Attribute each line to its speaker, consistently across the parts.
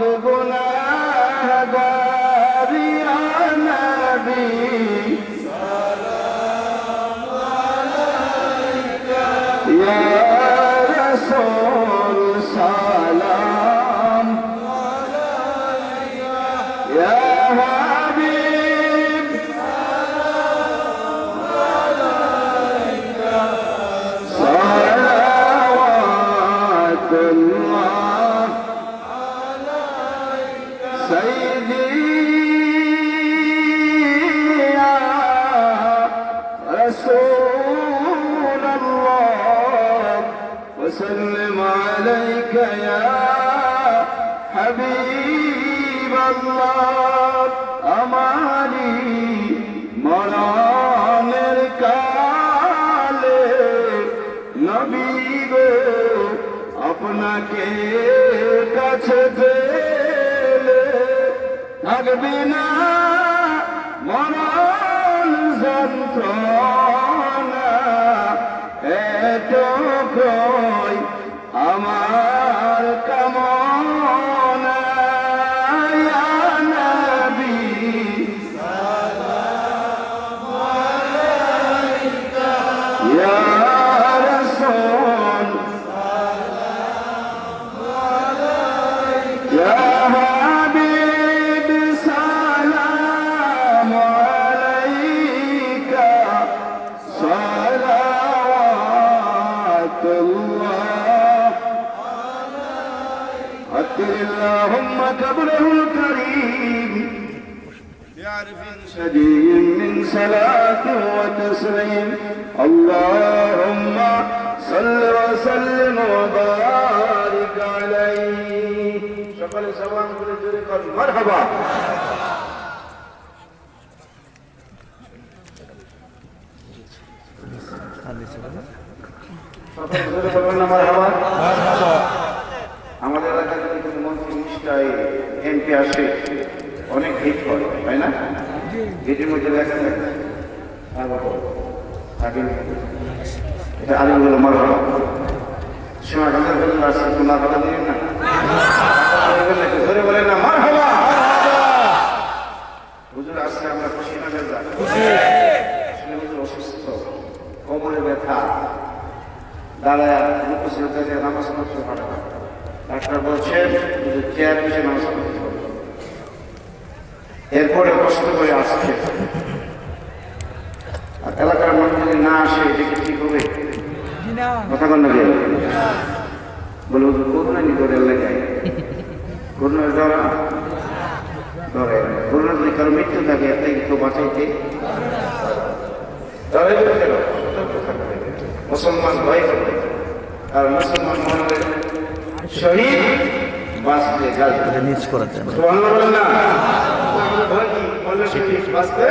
Speaker 1: দেব رسول الله وسلم عليك يا حبيب الله أماني মরণের কালে নবী গো আপনাকে কাছে পেলে থাকবে না মরণ যন্ত্রণা don't اللهم قبره الكريم شدي من صلاة وتسليم اللهم صل وسلم وبارك عليه সকলে সবান করে জোরে কর মারহাবা সকলে জোরে বলবেন না মারহাবা আমাদের এলাকায় নিষ্ঠায় এমপি আসে অনেক হিট হয় তাই না? গেটের মধ্যে আর বাবা, থাকে না। এটা আলিমুল মার সীমা গাছের বলুন আসছে তোমার কথা দিন না। ধরে বলেন না মার হবা হুজুর আসছে আমরা খুশি না বেজা? আসলে হুজুর অসুস্থ কোমরে ব্যথা দাঁড়ায় নামাজ পড়তে পারে না। ডাক্তার বলছেন হুজুর চেয়ার পড়তে হবে। এরপরে কষ্ট করে আসছে, আর এলাকার মানুষ যদি না আসে, এটা কি ঠিক হবে? কথা কন না বলে করুণা নি ধরে এলাকায় করুণা ধরা, ধরে। করুণা যদি কারও মৃত্যু থাকে এর থেকে কেউ বাঁচাইতে। মুসলমান ভয় করবে আর মুসলমান শহীদ বাঁচতে গাছ
Speaker 2: নিচ করা যায় না।
Speaker 1: বাঁচতে?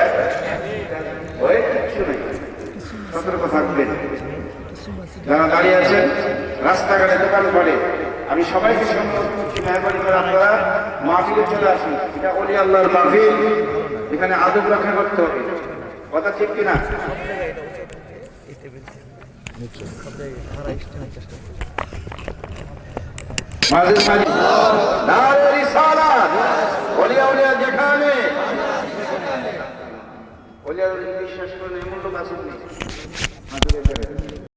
Speaker 1: ভয় কিচ্ছু নেই। সতর্ক থাকবেন যারা দাঁড়িয়ে আছেন রাস্তাঘাটে দোকান করে আমি সবাইকে সম্বোধন করছি মেহরবানি করে আপনারা মাহফিলে চলে আসুন। এটা অলি আল্লাহর মাহফিল। এখানে আদব রক্ষা করতে হবে। কথা ঠিক কিনা? মাঝে যেখানে। বিশ্বাস করেন এমন লোক আসেননি